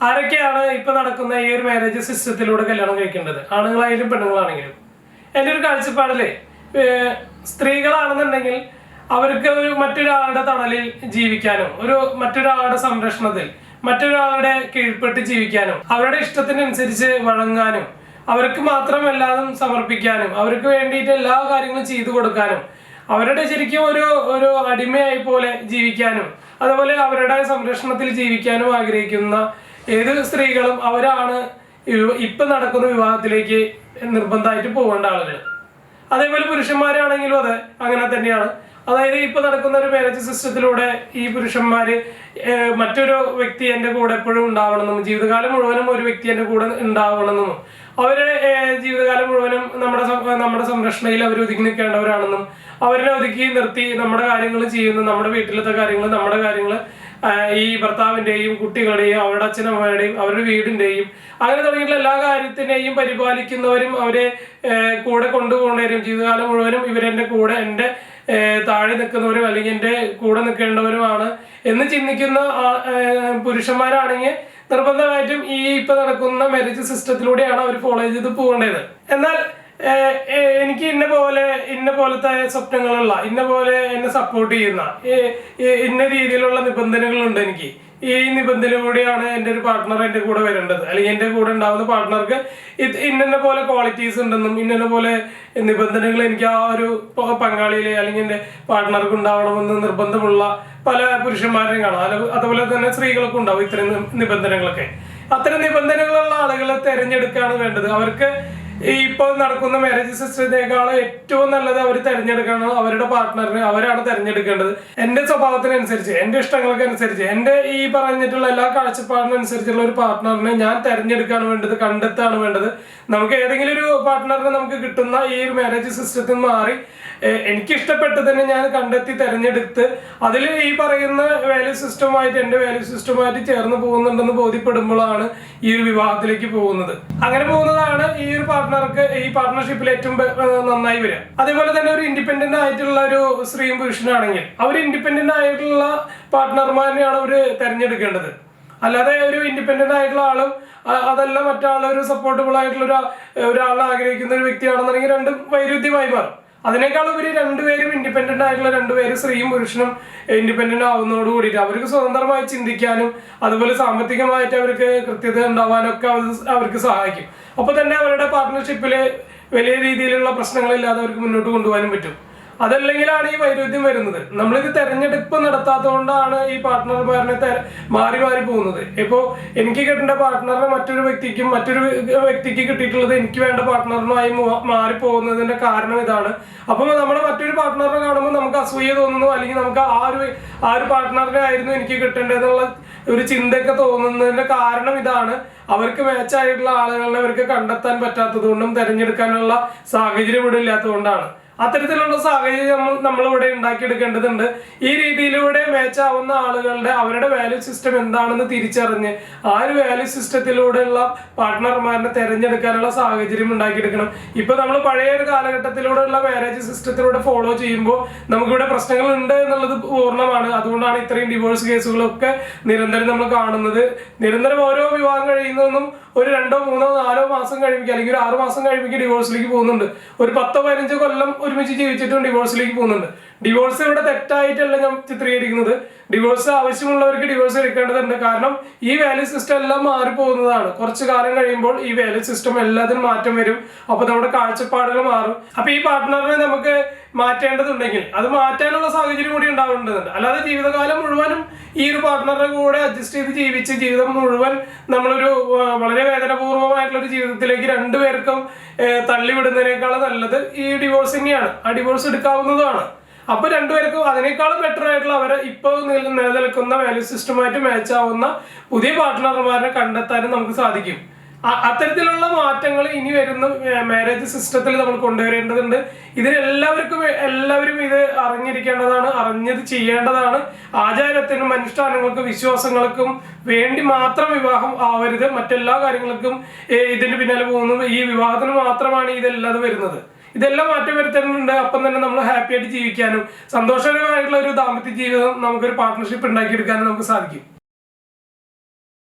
ആരൊക്കെയാണ് ഇപ്പൊ നടക്കുന്ന ഈ ഒരു മാരേജ് സിസ്റ്റത്തിലൂടെ കല്യാണം കഴിക്കേണ്ടത്? ആണുങ്ങളായാലും പെണ്ണുങ്ങളാണെങ്കിലും. എന്റെ ഒരു കാഴ്ചപ്പാടിൽ സ്ത്രീകളാണെന്നുണ്ടെങ്കിൽ അവർക്ക് ഒരു മറ്റൊരാളുടെ തണലിൽ ജീവിക്കാനും ഒരു മറ്റൊരാളുടെ സംരക്ഷണത്തിൽ മറ്റൊരാളുടെ കീഴ്പ്പെട്ട് ജീവിക്കാനും അവരുടെ ഇഷ്ടത്തിനനുസരിച്ച് വഴങ്ങാനും അവർക്ക് മാത്രം എല്ലാതും സമർപ്പിക്കാനും അവർക്ക് വേണ്ടിയിട്ട് എല്ലാ കാര്യങ്ങളും ചെയ്തു കൊടുക്കാനും അവരുടെ ശരിക്കും ഒരു ഒരു അടിമയായി പോലെ ജീവിക്കാനും അതുപോലെ അവരുടെ സംരക്ഷണത്തിൽ ജീവിക്കാനും ആഗ്രഹിക്കുന്ന ഏത് സ്ത്രീകളും അവരാണ് ഇപ്പൊ നടക്കുന്ന വിവാഹത്തിലേക്ക് നിർബന്ധമായിട്ട് പോകേണ്ട ആളുകൾ. അതേപോലെ പുരുഷന്മാരാണെങ്കിലും അതെ അങ്ങനെ തന്നെയാണ്. അതായത് ഇപ്പൊ നടക്കുന്ന ഒരു മാരേജ് സിസ്റ്റത്തിലൂടെ ഈ പുരുഷന്മാര് മറ്റൊരു വ്യക്തി എന്റെ കൂടെ എപ്പോഴും ഉണ്ടാവണമെന്നും ജീവിതകാലം മുഴുവനും ഒരു വ്യക്തി എന്റെ കൂടെ ഉണ്ടാവണമെന്നും അവരുടെ ജീവിതകാലം മുഴുവനും നമ്മുടെ നമ്മുടെ സംരക്ഷണയിൽ അവർ ഒതുങ്ങി നിൽക്കേണ്ടവരാണെന്നും അവരെ ഒതുക്കി നിർത്തി നമ്മുടെ കാര്യങ്ങൾ ചെയ്യുന്നു നമ്മുടെ വീട്ടിലത്തെ കാര്യങ്ങൾ നമ്മുടെ കാര്യങ്ങൾ ഈ ഭർത്താവിന്റെയും കുട്ടികളുടെയും അവരുടെ അച്ഛനമ്മയുടെയും അവരുടെ വീടിന്റെയും അങ്ങനെ തുടങ്ങിയിട്ടുള്ള എല്ലാ കാര്യത്തിനെയും പരിപാലിക്കുന്നവരും അവരെ കൂടെ കൊണ്ടുപോകുന്നവരും ജീവിതകാലം മുഴുവനും ഇവരെന്റെ കൂടെ എന്റെ താഴെ നിൽക്കുന്നവരും അല്ലെങ്കിൽ എന്റെ കൂടെ നിൽക്കേണ്ടവരുമാണ് എന്ന് ചിന്തിക്കുന്ന പുരുഷന്മാരാണെങ്കിൽ നിർബന്ധമായിട്ടും ഈ ഇപ്പൊ നടക്കുന്ന മാരേജ് സിസ്റ്റത്തിലൂടെയാണ് അവർ ഫോളോ ചെയ്ത് പോകേണ്ടത്. എന്നാൽ എനിക്ക് ഇന്ന പോലെ ഇന്ന പോലത്തെ സ്വപ്നങ്ങളുള്ള ഇന്ന പോലെ എന്നെ സപ്പോർട്ട് ചെയ്യുന്ന ഇന്ന രീതിയിലുള്ള നിബന്ധനകളുണ്ട് എനിക്ക്. ഈ നിബന്ധന കൂടിയാണ് എന്റെ ഒരു പാർട്ട്ണർ എന്റെ കൂടെ വരേണ്ടത്. അല്ലെങ്കിൽ എന്റെ കൂടെ ഉണ്ടാവുന്ന പാർട്ട്ണർക്ക് ഇത് ഇന്ന പോലെ ക്വാളിറ്റീസ് ഉണ്ടെന്നും ഇന്ന പോലെ നിബന്ധനകൾ എനിക്ക് ആ ഒരു പങ്കാളിയിലെ അല്ലെങ്കിൽ എന്റെ പാർട്ട്ണർക്ക് ഉണ്ടാവണമെന്ന് നിർബന്ധമുള്ള പല പുരുഷന്മാരെയും കാണാം. അതുപോലെ തന്നെ സ്ത്രീകൾക്കും ഉണ്ടാവും ഇത്തരം നിബന്ധനകളൊക്കെ. അത്തരം നിബന്ധനകളുള്ള ആളുകളെ തെരഞ്ഞെടുക്കുകയാണ് വേണ്ടത്. അവർക്ക് ഈ ഇപ്പോൾ നടക്കുന്ന മാരേജ് സിസ്റ്റത്തിനേക്കാൾ ഏറ്റവും നല്ലത് അവർ തിരഞ്ഞെടുക്കണം അവരുടെ പാർട്ട്ണറിനെ അവരാണ് തിരഞ്ഞെടുക്കേണ്ടത്. എന്റെ സ്വഭാവത്തിനനുസരിച്ച് എന്റെ ഇഷ്ടങ്ങൾക്ക് അനുസരിച്ച് എന്റെ ഈ പറഞ്ഞിട്ടുള്ള എല്ലാ കാഴ്ചപ്പാടിനനുസരിച്ചുള്ള ഒരു പാർട്ട്ണറിനെ ഞാൻ തിരഞ്ഞെടുക്കാണ് വേണ്ടത് കണ്ടെത്താണ് വേണ്ടത്. നമുക്ക് ഏതെങ്കിലും ഒരു പാർട്ട്ണറിനെ നമുക്ക് കിട്ടുന്ന ഈ ഒരു മാരേജ് സിസ്റ്റത്തിൽ മാറി എനിക്ക് ഇഷ്ടപ്പെട്ടതിനെ ഞാൻ കണ്ടെത്തി തിരഞ്ഞെടുത്ത് അതിൽ ഈ പറയുന്ന വാല്യൂ സിസ്റ്റമായിട്ട് എന്റെ വാല്യൂ സിസ്റ്റമായിട്ട് ചേർന്ന് പോകുന്നുണ്ടെന്ന് ബോധ്യപ്പെടുമ്പോഴാണ് ഈ ഒരു വിവാഹത്തിലേക്ക് പോകുന്നത്. അങ്ങനെ പോകുന്നതാണ് ഈ ഒരു പാർട്ട്ണർക്ക് ഈ പാർട്ട്ണർഷിപ്പിൽ ഏറ്റവും നന്നായി വരിക. അതേപോലെ തന്നെ ഒരു ഇൻഡിപെൻഡന്റ് ആയിട്ടുള്ള ഒരു സ്ത്രീയും പുരുഷനാണെങ്കിൽ അവർ ഇൻഡിപെൻഡന്റ് ആയിട്ടുള്ള പാർട്ട്ണർമാരെയാണ് അവർ തിരഞ്ഞെടുക്കേണ്ടത്. അല്ലാതെ ഒരു ഇൻഡിപെൻഡന്റ് ആയിട്ടുള്ള ആളും അതല്ല മറ്റാളൊരു സപ്പോർട്ടബിൾ ആയിട്ടുള്ള ഒരു ഒരാളെ ആഗ്രഹിക്കുന്ന ഒരു വ്യക്തിയാണെന്നുണ്ടെങ്കിൽ രണ്ടും വൈരുദ്ധ്യമായി മാറും. അതിനേക്കാൾ ഉപരി രണ്ടുപേരും ഇൻഡിപെൻഡന്റ് ആയിട്ടുള്ള രണ്ടുപേരും സ്ത്രീയും പുരുഷനും ഇൻഡിപെൻഡന്റ് ആവുന്നതോട് കൂടിയിട്ട് അവർക്ക് സ്വതന്ത്രമായി ചിന്തിക്കാനും അതുപോലെ സാമ്പത്തികമായിട്ട് അവർക്ക് കൃത്യത ഉണ്ടാവാനൊക്കെ അവർക്ക് സഹായിക്കും. അപ്പോൾ തന്നെ അവരുടെ പാർട്ട്ണർഷിപ്പിൽ വലിയ രീതിയിലുള്ള പ്രശ്നങ്ങളില്ലാതെ അവർക്ക് മുന്നോട്ട് കൊണ്ടുപോകാനും പറ്റും. അതല്ലെങ്കിലാണ് ഈ വൈരുദ്ധ്യം വരുന്നത്. നമ്മളിത് തെരഞ്ഞെടുപ്പ് നടത്താത്തതുകൊണ്ടാണ് ഈ പാർട്ട്ണർമാരിനെ മാറി മാറി പോകുന്നത്. ഇപ്പോ എനിക്ക് കിട്ടേണ്ട പാർട്ട്ണറിനെ മറ്റൊരു വ്യക്തിക്കും മറ്റൊരു വ്യക്തിക്ക് കിട്ടിയിട്ടുള്ളത് എനിക്ക് വേണ്ട പാർട്ട്ണറിനുമായി മാറി പോകുന്നതിന്റെ കാരണം ഇതാണ്. അപ്പൊ നമ്മുടെ മറ്റൊരു പാർട്ട്ണറിനെ കാണുമ്പോൾ നമുക്ക് അസൂയ തോന്നുന്നു അല്ലെങ്കിൽ നമുക്ക് ആ ഒരു ആ ഒരു പാർട്ട്ണറിനെ ആയിരുന്നു എനിക്ക് കിട്ടേണ്ടതെന്നുള്ള ഒരു ചിന്തയൊക്കെ തോന്നുന്നതിന്റെ കാരണം ഇതാണ്. അവർക്ക് മാച്ചായിട്ടുള്ള ആളുകളെ അവർക്ക് കണ്ടെത്താൻ പറ്റാത്തത് കൊണ്ടും തെരഞ്ഞെടുക്കാനുള്ള സാഹചര്യം ഇവിടെ ഇല്ലാത്തതുകൊണ്ടാണ്. അത്തരത്തിലുള്ള സാഹചര്യം നമ്മൾ നമ്മളിവിടെ ഉണ്ടാക്കിയെടുക്കേണ്ടതുണ്ട്. ഈ രീതിയിലൂടെ മാച്ച് ആവുന്ന ആളുകളുടെ അവരുടെ വാല്യൂ സിസ്റ്റം എന്താണെന്ന് തിരിച്ചറിഞ്ഞ് ആ ഒരു വാല്യൂ സിസ്റ്റത്തിലൂടെയുള്ള പാർട്ട്ണർമാരെ തിരഞ്ഞെടുക്കാനുള്ള സാഹചര്യം ഉണ്ടാക്കിയെടുക്കണം. ഇപ്പൊ നമ്മൾ പഴയ ഒരു കാലഘട്ടത്തിലൂടെയുള്ള മാരേജ് സിസ്റ്റത്തിലൂടെ ഫോളോ ചെയ്യുമ്പോൾ നമുക്കിവിടെ പ്രശ്നങ്ങൾ ഉണ്ട് എന്നുള്ളത് പൂർണമാണ്. അതുകൊണ്ടാണ് ഇത്രയും ഡിവോഴ്സ് കേസുകളൊക്കെ നിരന്തരം നമ്മൾ കാണുന്നത്. നിരന്തരം ഓരോ വിവാഹം കഴിയുന്നതൊന്നും ഒരു രണ്ടോ മൂന്നോ നാലോ മാസം കഴിയുമ്പോൾ അല്ലെങ്കിൽ ഒരു ആറു മാസം കഴിയുമ്പോൾ ഡിവോഴ്സിലേക്ക് പോകുന്നുണ്ട്. ഒരു പത്തോ പതിനഞ്ചോ കൊല്ലം ഒരുമിച്ച് ജീവിച്ചിട്ടും ഡിവോഴ്സിലേക്ക് പോകുന്നുണ്ട്. ഡിവോഴ്സ് ഇവിടെ തെറ്റായിട്ടല്ല ഞാൻ ചിത്രീകരിക്കുന്നത്. ഡിവോഴ്സ് ആവശ്യമുള്ളവർക്ക് ഡിവോഴ്സ് എടുക്കേണ്ടതുണ്ട്. കാരണം ഈ വാല്യൂ സിസ്റ്റം എല്ലാം മാറി പോകുന്നതാണ് കുറച്ചു കാലം കഴിയുമ്പോൾ ഈ വാല്യൂ സിസ്റ്റം എല്ലാത്തിനും മാറ്റം വരും. അപ്പൊ നമ്മുടെ കാഴ്ചപ്പാടുകൾ മാറും. അപ്പൊ ഈ പാർട്ട്ണറിനെ നമുക്ക് മാറ്റേണ്ടതുണ്ടെങ്കിൽ അത് മാറ്റാനുള്ള സാഹചര്യം കൂടി ഉണ്ടാവേണ്ടതുണ്ട്. അല്ലാതെ ജീവിതകാലം മുഴുവനും ഈ ഒരു പാർട്ട്ണറുടെ കൂടെ അഡ്ജസ്റ്റ് ചെയ്ത് ജീവിച്ച് ജീവിതം മുഴുവൻ നമ്മളൊരു വളരെ വേദനപൂർവമായിട്ടുള്ള ഒരു ജീവിതത്തിലേക്ക് രണ്ടുപേർക്കും തള്ളിവിടുന്നതിനേക്കാൾ നല്ലത് ഈ ഡിവോഴ്സ് തന്നെയാണ് ആ ഡിവോഴ്സ് എടുക്കാവുന്നതാണ് അപ്പൊ രണ്ടുപേർക്കും അതിനേക്കാളും ബെറ്റർ ആയിട്ടുള്ള അവരെ ഇപ്പോൾ നിലനിൽക്കുന്ന വാല്യൂ സിസ്റ്റമായിട്ട് മാച്ച് ആവുന്ന പുതിയ പാർട്ട്ണർമാരെ കണ്ടെത്താനും നമുക്ക് സാധിക്കും. അത്തരത്തിലുള്ള മാറ്റങ്ങൾ ഇനി വരുന്ന മാരേജ് സിസ്റ്റത്തിൽ നമ്മൾ കൊണ്ടുവരേണ്ടതുണ്ട്. ഇതിനെല്ലാവർക്കും എല്ലാവരും ഇത് അറിഞ്ഞിരിക്കേണ്ടതാണ് അറിഞ്ഞത് ചെയ്യേണ്ടതാണ്. ആചാരത്തിനും അനുഷ്ഠാനങ്ങൾക്കും വിശ്വാസങ്ങൾക്കും വേണ്ടി മാത്രം വിവാഹം ആവരുത്. മറ്റെല്ലാ കാര്യങ്ങൾക്കും ഇതിന് പിന്നാലെ പോകുന്നു. ഈ വിവാഹത്തിന് മാത്രമാണ് ഇതെല്ലാം വരുന്നത്. ഇതെല്ലാം മാറ്റം വരുത്തേണ്ടതുണ്ട്. അപ്പം തന്നെ നമ്മൾ ഹാപ്പി ആയിട്ട് ജീവിക്കാനും സന്തോഷകരമായിട്ടുള്ള ഒരു ദാമ്പത്യ ജീവിതം നമുക്കൊരു പാർട്ട്ണർഷിപ്പ് ഉണ്ടാക്കിയെടുക്കാനും നമുക്ക് സാധിക്കും.